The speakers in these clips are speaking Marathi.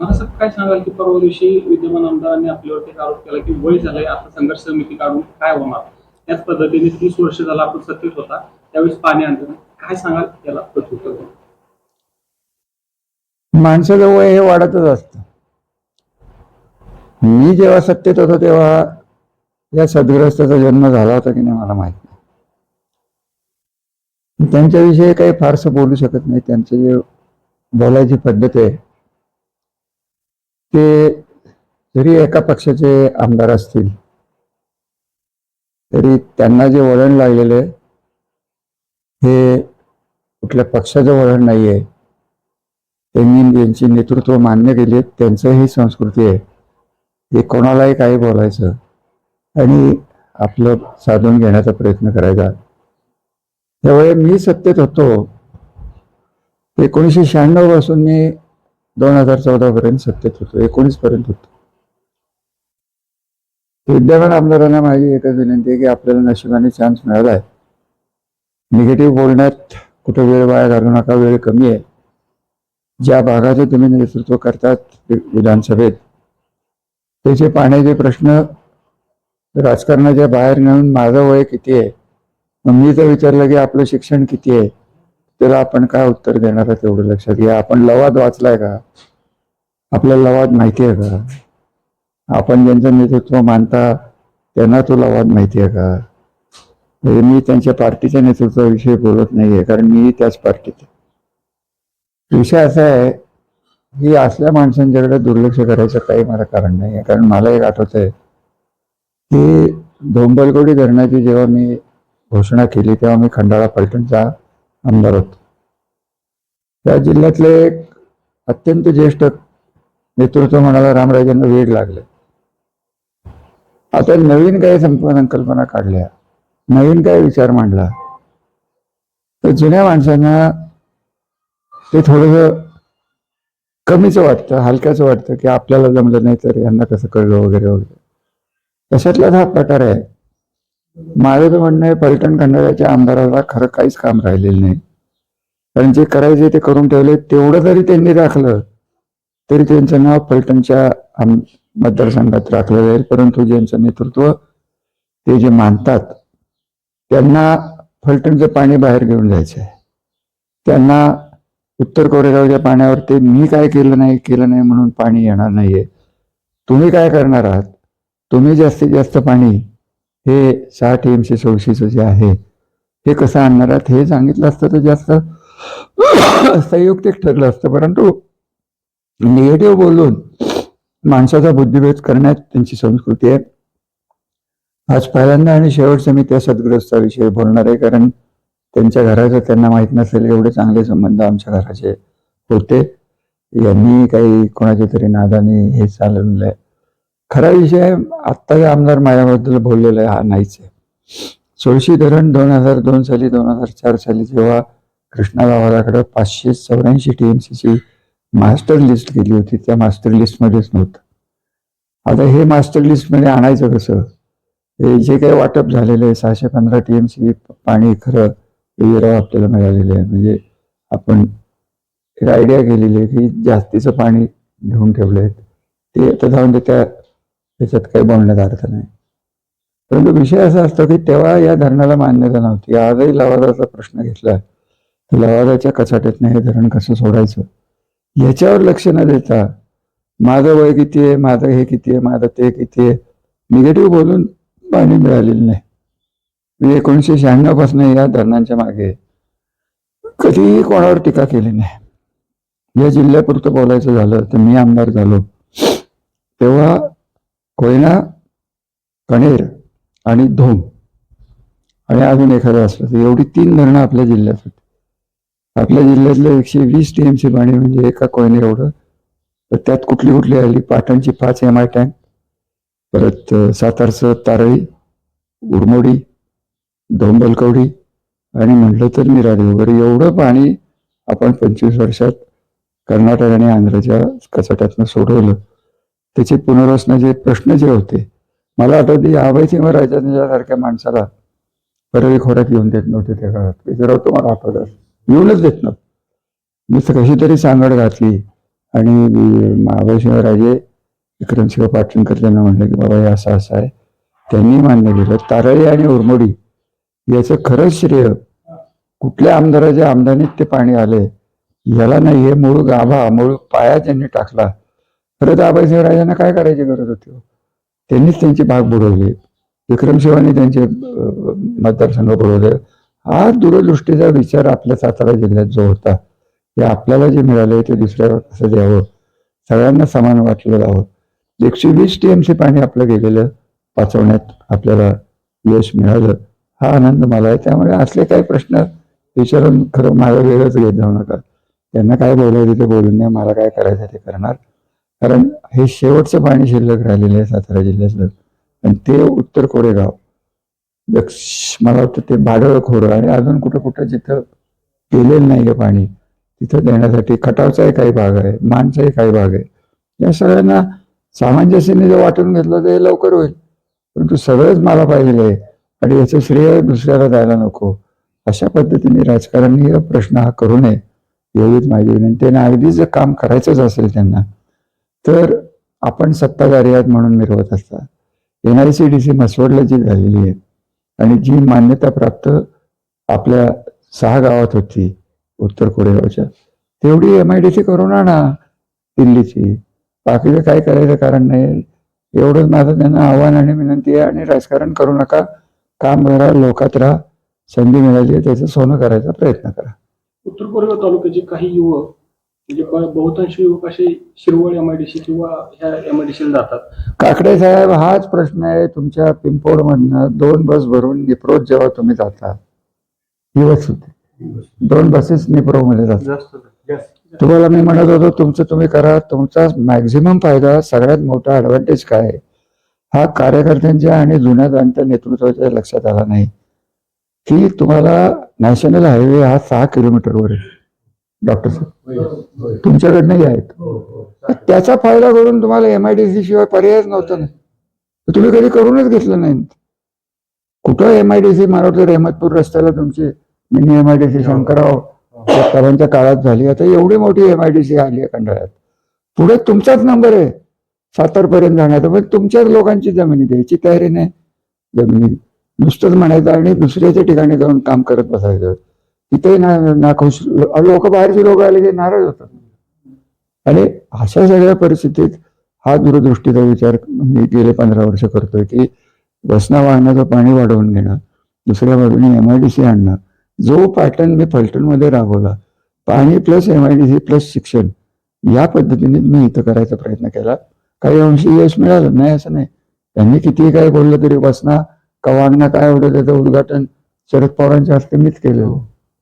मला असं काय सांगाल की परवा दिवशी विद्यमान आमदारांनी आपल्यावरती आरोप केला की वय झालंय आता संघर्ष समिती काढून काय होणार? त्याच पद्धतीने तीस वर्ष झाला आपण सत्तेत होता त्यावेळेस पाणी आणलं. काय सांगाल त्याला प्रत्युत्तर माणसाचं वय हे वाढतच असतं. मी जेव्हा सत्तेत होतो तेव्हा या सदग्रस्ताचा जन्म झाला होता की नाही मला माहीत नाही. त्यांच्याविषयी काही फारसं बोलू शकत नाही. त्यांचं जे बोलायची पद्धत आहे ते जरी एका पक्षाचे आमदार असतील तरी त्यांना जे वळण लागलेले हे कुठल्या पक्षाचं वळण नाही आहे त्यांनी यांची नेतृत्व मान्य केली त्यांचं ही संस्कृती आहे. हे कोणालाही काही बोलायचं. आणि आपलं साधून घेण्याचा प्रयत्न करायचा. त्यामुळे मी सत्तेत होतो. एकोणीसशे शहाण्णवपासून मी दोन हजार चौदा पर्यंत सत्तेत होतो एकोणीस पर्यंत होतो. विद्यमान आमदारांना माझी एकच विनंती आहे की आपल्याला नशिबाने चान्स मिळाला आहे निगेटिव्ह बोलण्यात कुठं वेळ वाया घालू नका वेळ कमी आहे. ज्या भागाचं तुम्ही नेतृत्व करतात विधानसभेत त्याचे पाण्याचे प्रश्न राजकारणाच्या बाहेर नेऊन माझं वय किती आहे? मग मी तर विचारलं की आपलं शिक्षण किती आहे? त्याला आपण काय उत्तर देणार आहे तेवढं लक्षात घ्या. आपण लवाद वाचलाय का? आपल्याला लवाद माहिती आहे का? आपण ज्यांचं नेतृत्व मानता त्यांना तो लवाद माहिती आहे का? म्हणजे मी त्यांच्या पार्टीच्या नेतृत्वाविषयी बोलत नाहीये कारण मी त्याच पार्टीत विषय असा आहे की असल्या माणसांच्याकडे दुर्लक्ष करायचं काही मला कारण नाही आहे कारण मला एक आठवत आहे की धोंबलगोडी धरणाची जेव्हा मी घोषणा केली तेव्हा मी खंडाळा पलटणचा आमदार होतो त्या जिल्ह्यातले एक अत्यंत ज्येष्ठ नेतृत्व म्हणाला रामराजांना वेळ लागले. आता नवीन काही संकल्पना काढल्या. नवीन काय विचार मांडला. तर जुन्या माणसांना ते थोडंसं कमीच वाटतं हलक्याचं वाटतं की आपल्याला जमलं नाही तर यांना कसं कळलं वगैरे वगैरे. तशातलाच हा प्रकार आहे. माझं तर म्हणणं आहे पर्यटन खंडाळ्याच्या आमदाराला खरं काहीच काम राहिलेलं नाही. कारण जे करायचे ते करून ठेवले तेवढं जरी त्यांनी राखलं तरी त्यांचं नाव पलटणच्या मतदारसंघात राखलं जाईल परंतु ज्यांचं नेतृत्व ते जे मानतात त्यांना फलटणचं पाणी बाहेर घेऊन जायचं आहे त्यांना उत्तर कोरेगावच्या पाण्यावर ते मी काय केलं नाही केलं नाही म्हणून पाणी येणार नाहीये. तुम्ही काय करणार आहात? तुम्ही जास्तीत जास्त पाणी हे सहा टी एम सी सोळशीचं जे आहे हे कसं आणणार आहात? हे सांगितलं असतं तर जास्त संयुक्तिक ठरलं असतं परंतु निगेटिव्ह बोलून माणसाचा बुद्धिभेद करण्यात त्यांची संस्कृती आहे. आज पहिल्यांदा आणि शेवटचं मी त्या सद्ग्रस्ताविषयी बोलणार आहे कारण त्यांच्या घराचं त्यांना माहीत नसेल एवढे चांगले संबंध आमच्या घराचे होते. यांनी काही कोणाच्या तरी नादाने हे चालवलेलं आहे. खरा विषय आत्ताचे आमदार माझ्याबद्दल बोललेला आहे हा नाहीच आहे. सोळशी धरण दोन हजार दोन साली दोन हजार चार साली जेव्हा कृष्णा गावाकडे पाचशे चौऱ्याऐंशी टी एम सीची मास्टर लिस्ट गेली होती. त्या मास्टर लिस्टमध्येच नव्हतं. आता हे मास्टर लिस्टमध्ये आणायचं कसं? हे जे काही वाटप झालेलं आहे सहाशे पंधरा टी एम सी पाणी खरं वेगळं आपल्याला मिळालेलं आहे. म्हणजे आपण एक आयडिया केलेली आहे की जास्तीचं पाणी घेऊन ठेवलं आहे. ते आता जाऊन ते त्या त्याच्यात काही बोलण्यात अर्थ नाही. परंतु विषय असा असतो की तेव्हा या धरणाला मान्यता नव्हती. आजही लवादाचा प्रश्न घेतला. लवादाच्या कचाट्यातनं हे धरण कसं सोडायचं? याच्यावर लक्ष न देता माझं वय किती आहे माझं हे किती आहे माझं ते किती आहे निगेटिव्ह बोलून पाणी मिळालेलं नाही. मी एकोणीसशे शहाण्णवपासून या धरणांच्या मागे कधीही कोणावर टीका केली नाही. या जिल्ह्यापुरतं बोलायचं झालं तर मी आमदार झालो. तेव्हा कोयना कणेर आणि धोम आणि अजून एखादं असलं तर एवढी तीन धरणं आपल्या जिल्ह्यात होती. आपल्या जिल्ह्यातलं एकशे वीस टी एम सी पाणी म्हणजे एका कोयने एवढं. तर त्यात कुठली कुठली आली? पाटणची पाच एम आय टँक परत सातारचं तारळी उरमोडी धोंबलकवडी आणि म्हटलं तर निराळी वगैरे एवढं पाणी आपण पंचवीस वर्षात कर्नाटक आणि आंध्रच्या कचाट्यातनं सोडवलं. त्याची पुनर्वसनाचे प्रश्न जे होते मला आठवते अभय सिंहराजांसारख्या माणसाला परळी खोऱ्यात येऊन देत नव्हते त्या काळात. विचारव तुम्हाला आठवत येऊनच देत नव्हतं नुसतं कशी तरी सांगड घातली आणि महाबळेश्वरराजे विक्रमसिंह पाटणकर त्यांना म्हणलं की बाबा हे असं असं आहे. त्यांनी मान्य केलं. तारळी आणि उरमोडी याचं खरंच श्रेय कुठल्या आमदाराच्या आमदानीत ते पाणी आले याला नाही हे मूळ गाभा मूळ पाया त्यांनी टाकला. खरं तर आबाईसिंहराजांना काय करायची गरज होती? त्यांनीच त्यांची भाग बुडवली. विक्रमशिवाने त्यांचे मतदारसंघ बुडवले. हा दूरदृष्टीचा विचार आपल्या सातारा जिल्ह्यात जो होता हे आपल्याला जे मिळाले ते दुसऱ्यावर कसं द्यावं? सगळ्यांना समान वाटलेलं आहोत. एकशे वीस टी एम सी पाणी आपलं गेलेलं वाचवण्यात आपल्याला यश मिळालं. हा आनंद मला आहे. त्यामुळे असले काही प्रश्न विचारून खरं माझा वेगळंच घेत जाऊ नका. त्यांना काय बोलायचं ते बोलून द्या. मला काय करायचं ते करणार. कारण हे शेवटचं पाणी शिल्लक राहिलेलं आहे सातारा जिल्ह्यातलं. आणि ते उत्तर कोरेगाव. दक्ष. मला वाटतं ते भाडळ खोरं आणि अजून कुठं कुठं जिथं गेलेलं नाही आहे पाणी तिथं देण्यासाठी खटावचाही काही भाग आहे मानचाही काही भाग आहे. या सगळ्यांना सामंजस्याने जर वाटून घेतलं तर हे लवकर होईल. परंतु सगळंच मला पाहिजे आहे. आणि याचं श्रेय दुसऱ्याला द्यायला नको. अशा पद्धतीने राजकारणी प्रश्न हा करू नये एवढीच माझी विनंती आणि अगदी जर काम करायचंच असेल त्यांना तर आपण सत्ताधारी आहात म्हणून मिरवत असता N I C D C मसवडला जी झालेली आहे. आणि जी मान्यता प्राप्त आपल्या सहा गावात होती उत्तर कोरेगावच्या तेवढी एम आय डी सी करून आणा दिल्लीची. बाकीचं काय करायचं कारण नाही. एवढंच माझं त्यांना आव्हान आणि विनंती आहे आणि राजकारण करू नका. काम करा लोकात राहा. संधी मिळाली आहे त्याचं सोनं करायचा प्रयत्न करा. उत्तर कोरेगाव तालुक्याचे काही युवक म्हणजे ब- बहुतांश युवक असे शिरवळ एमआयडीसी किंवा ह्या एमआयडीसीला जातात. काकडे साहेब हाच प्रश्न आहे तुमच्या पिंपोड मधनं दोन बस भरून निप्रोत जेव्हा तुम्ही जाता ही बस होती. दोन बसेस निप्रो मध्ये जातात तुम्हाला मी म्हणत होतो तुमचं तुम्ही करा तुमचा मॅक्झिमम फायदा सगळ्यात मोठा ऍडव्हान्टेज काय आहे? हा कार्यकर्त्यांच्या आणि जुन्या जाणत्या नेतृत्वाच्या लक्षात आला नाही. की तुम्हाला नॅशनल हायवे हा सहा किलोमीटरवर आहे. डॉक्टर साहेब. तुमच्याकडनंही आहेत. त्याचा फायदा करून तुम्हाला एमआयडीसी शिवाय पर्यायच नव्हता ना. तुम्ही कधी करूनच घेतलं नाही. कुठं एमआयडीसी मला वाटतं रेहमतपूर रस्त्याला तुमची मिनी एमआयडीसी शंकरराव साहेबांच्या काळात झाली. आता एवढी मोठी एमआयडीसी आली आहे कंडाळ्यात पुढे तुमचाच नंबर आहे. सातारपर्यंत जाण्याचा. पण तुमच्याच लोकांची जमिनी द्यायची तयारी नाही. जमिनी नुसतंच म्हणायचं आणि दुसऱ्याच्या ठिकाणी जाऊन काम करत बसायचं. तिथे ना नाखुश लोक बाहेरचे लोक आले की नाराज होतात. आणि अशा सगळ्या परिस्थितीत हा दूरदृष्टीचा विचार मी गेले पंधरा वर्ष करतोय की वसना वाहनाचं पाणी वाढवून घेणं दुसऱ्या बाजूने एम आयडीसी आणणं जो पॅटर्न मी फलटणमध्ये राबवला पाणी plus M I D C plus शिक्षण या पद्धतीने मी इथं करायचा प्रयत्न केला. काही अंशी यश मिळालं? नाही असं नाही. त्यांनी कितीही काय बोललं तरी वसना कवांना काय होतं त्याचं उद्घाटन शरद पवारांच्या हस्ते मीच केलेलं.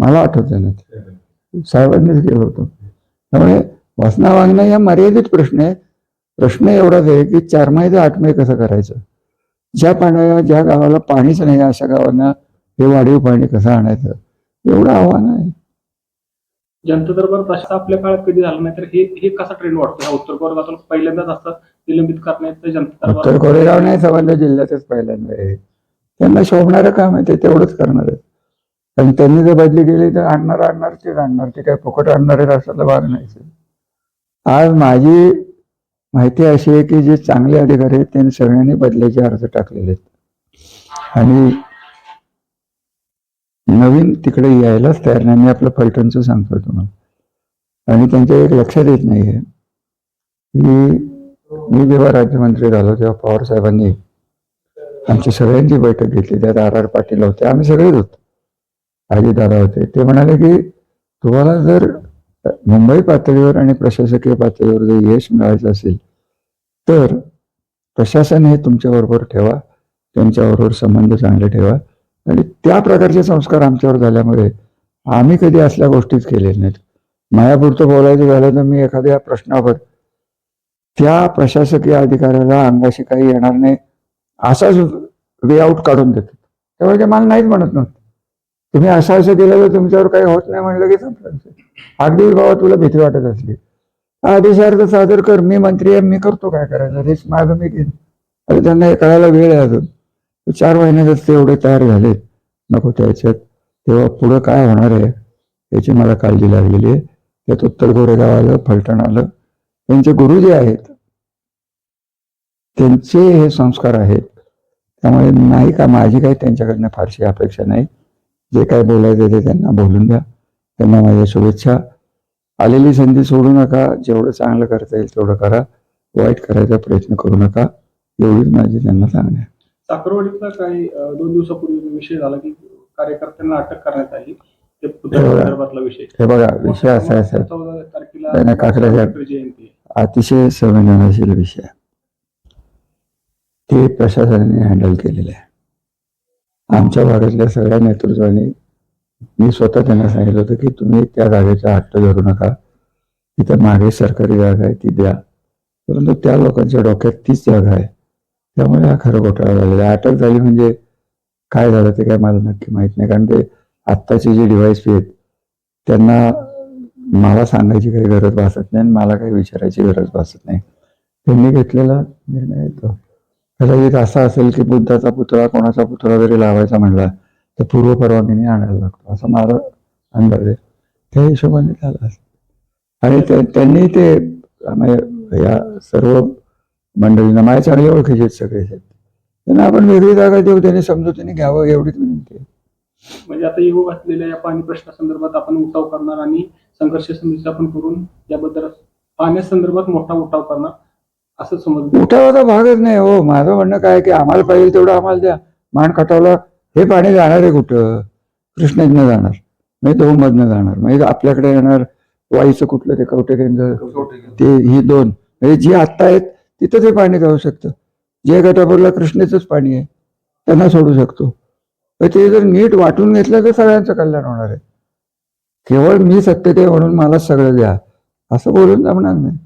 मला आठवतं ना ते. साहेबांनीच केलं होतं. त्यामुळे वासना वागणं या मर्यादित प्रश्न आहे. प्रश्न एवढाच आहे की चार महिने आठ महिने कसं करायचं? ज्या पाण्या ज्या गावाला पाणीच नाही अशा गावांना हे वाढीव पाणी कसं आणायचं? एवढं आव्हान आहे. जनता दरबार तसा आपल्या काळात कधी झाला नाही तर हे हे कसा ट्रेंड वाटतो उत्तर कोरेगाव पहिल्यांदाच असतात निलंबित करण्यात जनता उत्तर कोरेगाव नाही संबंध जिल्ह्यातच पहिल्यांदा आहे. त्यांना शोभणारं काम आहे ते तेवढंच करणार आहे कारण त्यांनी जर बदली केली तर आणणार आणणार तेच आणणार. ते काय फुकट आणणार आहे राष्ट्राला भाग नाही आज माझी माहिती अशी आहे की जे चांगले अधिकारी आहेत त्यांनी सगळ्यांनी बदल्याचे अर्ज टाकलेले आहेत. आणि नवीन तिकडे यायलाच तयार नाही. मी आपलं फलटणचं सांगतो तुम्हाला. आणि त्यांच्या एक लक्षात येत नाहीये की मी जेव्हा राज्यमंत्री झालो तेव्हा पवार साहेबांनी आमची सगळ्यांची बैठक घेतली. त्यात आर आर पाटील होते. आम्ही सगळेच होतो. दादा होते. ते म्हणाले की तुम्हाला जर मुंबई पातळीवर आणि प्रशासकीय पातळीवर जर यश मिळायचं असेल तर प्रशासन हे तुमच्याबरोबर ठेवा त्यांच्याबरोबर संबंध चांगले ठेवा. आणि त्या प्रकारचे संस्कार आमच्यावर झाल्यामुळे आम्ही कधी असल्या गोष्टीच केलेल्या नाहीत. मायापुरतं बोलायचं झालं तर मी एखाद्या प्रश्नावर त्या प्रशासकीय अधिकाऱ्याला अंगाशी काही येणार नाही असाच वे आउट काढून देतो. तेव्हा ते म्हणजे मला नाहीच म्हणत नव्हतं. तुम्ही असं असं केलं तर तुमच्यावर काही होत नाही म्हणलं की संपलं अगदी बाबा तुला भीती वाटत असली. आदेशार्थ सादर कर मी मंत्री आहे मी करतो काय करायचं? रिस्क माझं मी घेईन अरे त्यांना हे कळायला वेळ आहे अजून. चार महिन्यातच ते एवढे तयार झाले नको त्याच्यात तेव्हा पुढं काय होणार आहे याची मला काळजी लागलेली आहे. त्यात उत्तर गोरेगाव आलं फलटण आलं. त्यांचे गुरु जे आहेत त्यांचे हे संस्कार आहेत. त्यामुळे नाही का माझी काही त्यांच्याकडनं फारशी अपेक्षा नाही. जे काय बोलायचं ते त्यांना बोलून द्या. त्यांना माझ्या शुभेच्छा. आलेली संधी सोडू नका. जेवढं चांगलं करता येईल तेवढं करा. वाईट करायचा प्रयत्न करू नका. एवढीच माझी त्यांना सांगणे आहे. साखरवाडीतला काही दोन दिवसापूर्वी विषय झाला की कार्यकर्त्यांना अटक करण्यात आली. ते पुतळ्या संदर्भातला विषय. हे बघा विषय असा तारखेला नाही, नाही, काकडे जयंती. अतिशय संवेदनशील विषय. ते प्रशासनाने हँडल केलेलं आहे. आमच्या भागातल्या सगळ्या नेतृत्वाने मी स्वतः त्यांना सांगितलं होतं की तुम्ही त्या जागेचा हट्ट धरू नका. तिथं मागे सरकारी जागा आहे ती द्या. परंतु त्या लोकांच्या डोक्यात तीच जागा आहे. त्यामुळे हा खरं घोटाळा झालेला आहे. अटक झाली म्हणजे काय झालं ते काय मला नक्की माहीत नाही. कारण ते आत्ताचे जे डिव्हाइस आहेत त्यांना मला सांगायची काही गरज भासत नाही आणि मला काही विचारायची गरज भासत नाही. त्यांनी घेतलेला निर्णय येतो कदाचित असा असेल की बुद्धाचा पुतळा कोणाचा पुतळा जरी लावायचा म्हणला तर पूर्व परवानगीने आणायला लागतो. असा माझा अंदाज आहे. त्या हिशोबाने झाला आणि त्यांनी ते या सर्व मंडळींना माझ्या चांगले ओळखीचे आहेत सगळे. आहेत. त्यांना आपण वेगळी जागा देऊ त्याने समजूतीने घ्यावं एवढीच विनंती आहे. म्हणजे आता येऊ घातलेल्या या पाणी प्रश्नासंदर्भात आपण उठाव करणार आणि संघर्ष समिती आपण करून याबद्दल पाण्यासंदर्भात मोठा उठाव करणार. असं समज उठावाचा भागच नाही हो. माझं म्हणणं काय की आम्हाला पाहिजे तेवढं आम्हाला द्या. मान खटावला हे पाणी जाणार आहे कुठं? कृष्णेतनं जाणार. म्हणजे दोमधनं जाणार. म्हणजे आपल्याकडे येणार वाईचं कुठलं ते कवटे केंद्र ते ही दोन. म्हणजे जी आत्ता आहेत तिथं ते पाणी जाऊ शकतं. जे गटापूरला कृष्णेचंच पाणी आहे त्यांना सोडू शकतो. ते जर नीट वाटून घेतलं तर सगळ्यांचं कल्याण होणार आहे. केवळ मी सत्तेत आहे म्हणून मला सगळं द्या. असं बोलून जमणार नाही.